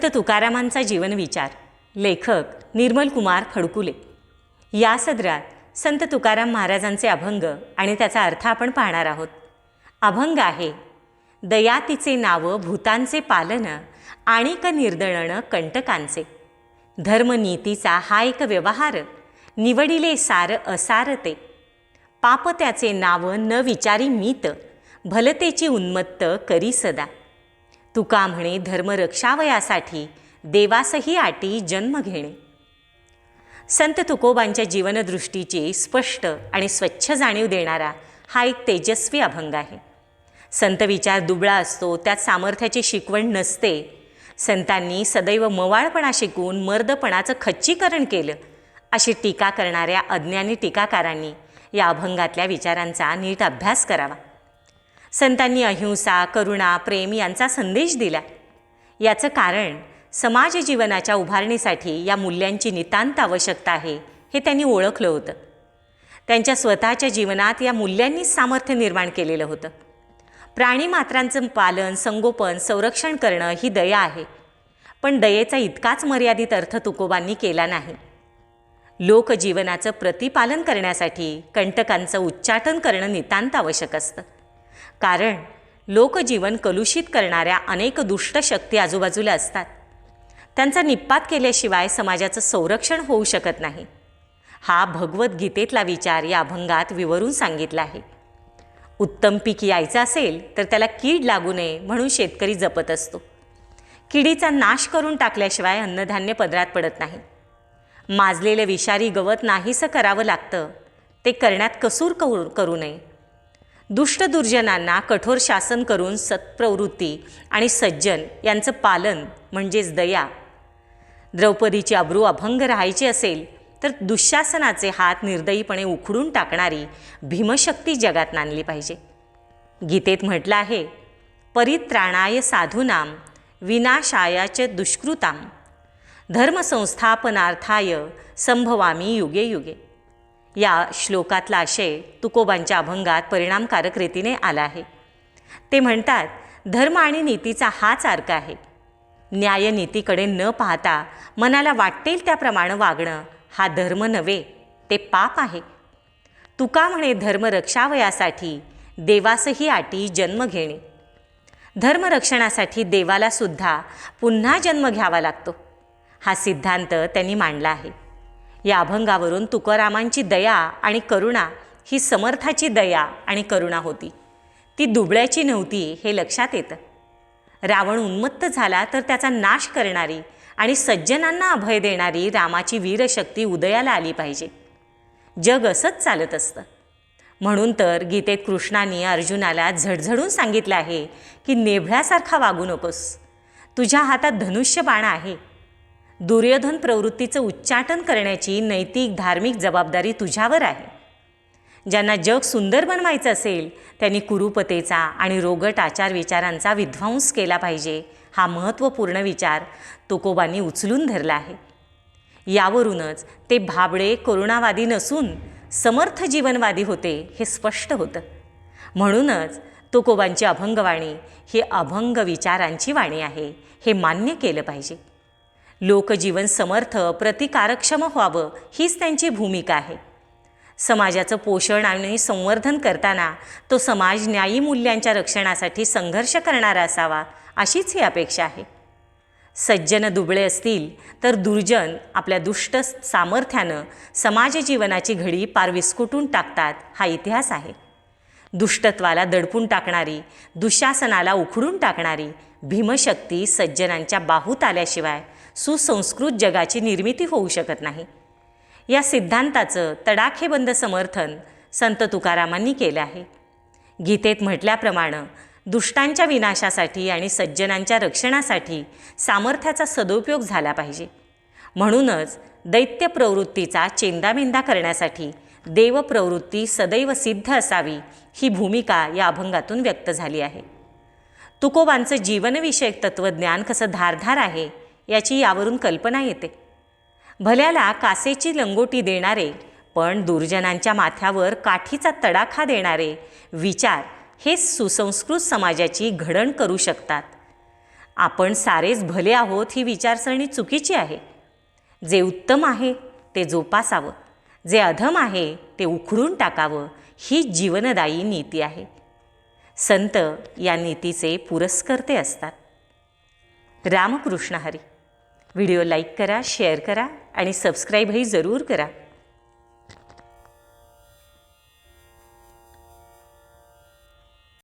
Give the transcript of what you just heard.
संत तुकारामांचा जीवनविचार लेखक निर्मल कुमार फडकुले. या सदरात संत तुकाराम महाराजांचे अभंग आणि त्याचा अर्थ आपण पाहणार आहोत. अभंग आहे दयातीचे नाव भूतांचे पालन आणिक निर्दळण कंटकांचे. धर्मनीतीचा हा एक व्यवहार निवडिले सार असार ते पाप त्याचे नाव न विचारी मीत भलतेची उन्मत्त करी सदा. तुका म्हणे धर्म रक्षावयासाठी देवासही आटी जन्म घेणे. संत तुकोबांच्या जीवनदृष्टीची स्पष्ट आणि स्वच्छ जाणीव देणारा हा एक तेजस्वी अभंग आहे. संत विचार दुबळा असतो त्यात सामर्थ्याची शिकवण नसते. संतांनी सदैव मवाळपणा शिकून मर्दपणाचं खच्चीकरण केलं अशी टीका करणाऱ्या अज्ञानी टीकाकारांनी या अभंगातल्या विचारांचा नीट अभ्यास करावा. संतांनी अहिंसा करुणा प्रेम यांचा संदेश दिला. याचं कारण समाज जीवनाच्या उभारणीसाठी या मूल्यांची नितांत आवश्यकता आहे हे त्यांनी ओळखलं होतं. त्यांच्या स्वतःच्या जीवनात या मूल्यांनीच सामर्थ्य निर्माण केलेलं होतं. प्राणीमात्रांचं पालन संगोपन संरक्षण करणं ही दया आहे. पण दयेचा इतकाच मर्यादित अर्थ तुकोबांनी केला नाही. लोकजीवनाचं प्रतिपालन करण्यासाठी कंटकांचं उच्चाटन करणं नितांत आवश्यक असतं. कारण लोकजीवन कलुषित करणाऱ्या अनेक दुष्ट शक्ती आजूबाजूला असतात. त्यांचा निप्पात केल्याशिवाय समाजाचं संरक्षण होऊ शकत नाही. हा भगवद्गीतेतला विचार या अभंगात विवरून सांगितला आहे. उत्तम पीक यायचं असेल तर त्याला कीड लागू नये म्हणून शेतकरी जपत असतो. किडीचा नाश करून टाकल्याशिवाय अन्नधान्य पदरात पडत नाही. माजलेलं विषारी गवत नाहीसं करावं लागतं. ते करण्यात कसूर करू करू नये. दुष्ट दुर्जनांना कठोर शासन करून सत्प्रवृत्ती आणि सज्जन यांचं पालन म्हणजेच दया. द्रौपदीची अब्रू अभंग राहायची असेल तर दुःशासनाचे हात निर्दयीपणे उखडून टाकणारी भीमशक्ती जगात नांदली पाहिजे. गीतेत म्हटलं आहे परित्राणाय साधूनाम विनाशायाच दुष्कृताम धर्मसंस्थापनार्थाय संभवामी युगे युगे. या श्लोकातला आशय तुकोबांच्या अभंगात परिणामकारक रीतीने आला आहे. ते म्हणतात धर्म आणि नीतीचा हाच अर्क आहे. न्यायनीतीकडे न पाहता मनाला वाटेल त्याप्रमाणे वागणं हा धर्म नव्हे ते पाप आहे. तुका म्हणे धर्म रक्षावयासाठी देवासही आटी जन्म घेणे. धर्मरक्षणासाठी देवालासुद्धा पुन्हा जन्म घ्यावा लागतो हा सिद्धांत त्यांनी मांडला आहे. या अभंगावरून तुकारामांची दया आणि करुणा ही समर्थाची दया आणि करुणा होती. ती दुबळ्याची नव्हती हे लक्षात येतं. रावण उन्मत्त झाला तर त्याचा नाश करणारी आणि सज्जनांना अभय देणारी रामाची वीरशक्ती उदयाला आली पाहिजे. जग असंच चालत असतं. म्हणून तर गीतेत कृष्णाने अर्जुनाला झडझडून सांगितलं आहे की नेभळ्यासारखा वागू नकोस. तुझ्या हातात धनुष्य बाण आहे. दुर्योधन प्रवृत्तीचं उच्चाटन करण्याची नैतिक धार्मिक जबाबदारी तुझ्यावर आहे. ज्यांना जग सुंदर बनवायचं असेल त्यांनी कुरुपतेचा आणि रोगट आचार विचारांचा विध्वंस केला पाहिजे हा महत्त्वपूर्ण विचार तुकोबांनी उचलून धरला आहे. यावरूनच ते भाबडे करुणावादी नसून समर्थ जीवनवादी होते हे स्पष्ट होतं. म्हणूनच तुकोबांची अभंगवाणी ही अभंग विचारांची वाणी आहे हे मान्य केलं पाहिजे. लोकजीवन समर्थ प्रतिकारक्षम व्हावं हीच त्यांची भूमिका आहे. समाजाचं पोषण आणि संवर्धन करताना तो समाज न्यायी मूल्यांच्या रक्षणासाठी संघर्ष करणारा असावा अशीच ही अपेक्षा आहे. सज्जन दुबळे असतील तर दुर्जन आपल्या दुष्ट सामर्थ्यानं समाज जीवनाची घडी पार विस्कुटून टाकतात हा इतिहास आहे. दुष्टत्वाला दडपून टाकणारी दुःशासनाला उखडून टाकणारी भीमशक्ती सज्जनांच्या बाहूत आल्याशिवाय सुसंस्कृत जगाची निर्मिती होऊ शकत नाही. या सिद्धांताचं तडाखेबंद समर्थन संत तुकारामांनी केलं आहे. गीतेत म्हटल्याप्रमाणे दुष्टांच्या विनाशासाठी आणि सज्जनांच्या रक्षणासाठी सामर्थ्याचा सदुपयोग झाला पाहिजे. म्हणूनच दैत्य प्रवृत्तीचा चेंदामेंदा करण्यासाठी देवप्रवृत्ती सदैव सिद्ध असावी ही भूमिका या अभंगातून व्यक्त झाली आहे. तुकोबांचं जीवनविषयक तत्त्वज्ञान कसं धारधार आहे याची यावरून कल्पना येते. भल्याला कासेची लंगोटी देणारे पण दुर्जनांच्या माथ्यावर काठीचा तडाखा देणारे विचार हे सुसंस्कृत समाजाची घडण करू शकतात. आपण सारेच भले आहोत ही विचारसरणी चुकीची आहे. जे उत्तम आहे ते जोपासावं. जे अधम आहे ते उखडून टाकावं ही जीवनदायी नीती आहे. संत या नीतीचे पुरस्कर्ते असतात. रामकृष्ण हरी. व्हिडिओ लाईक करा शेअर करा आणि सबस्क्राईबही जरूर करा.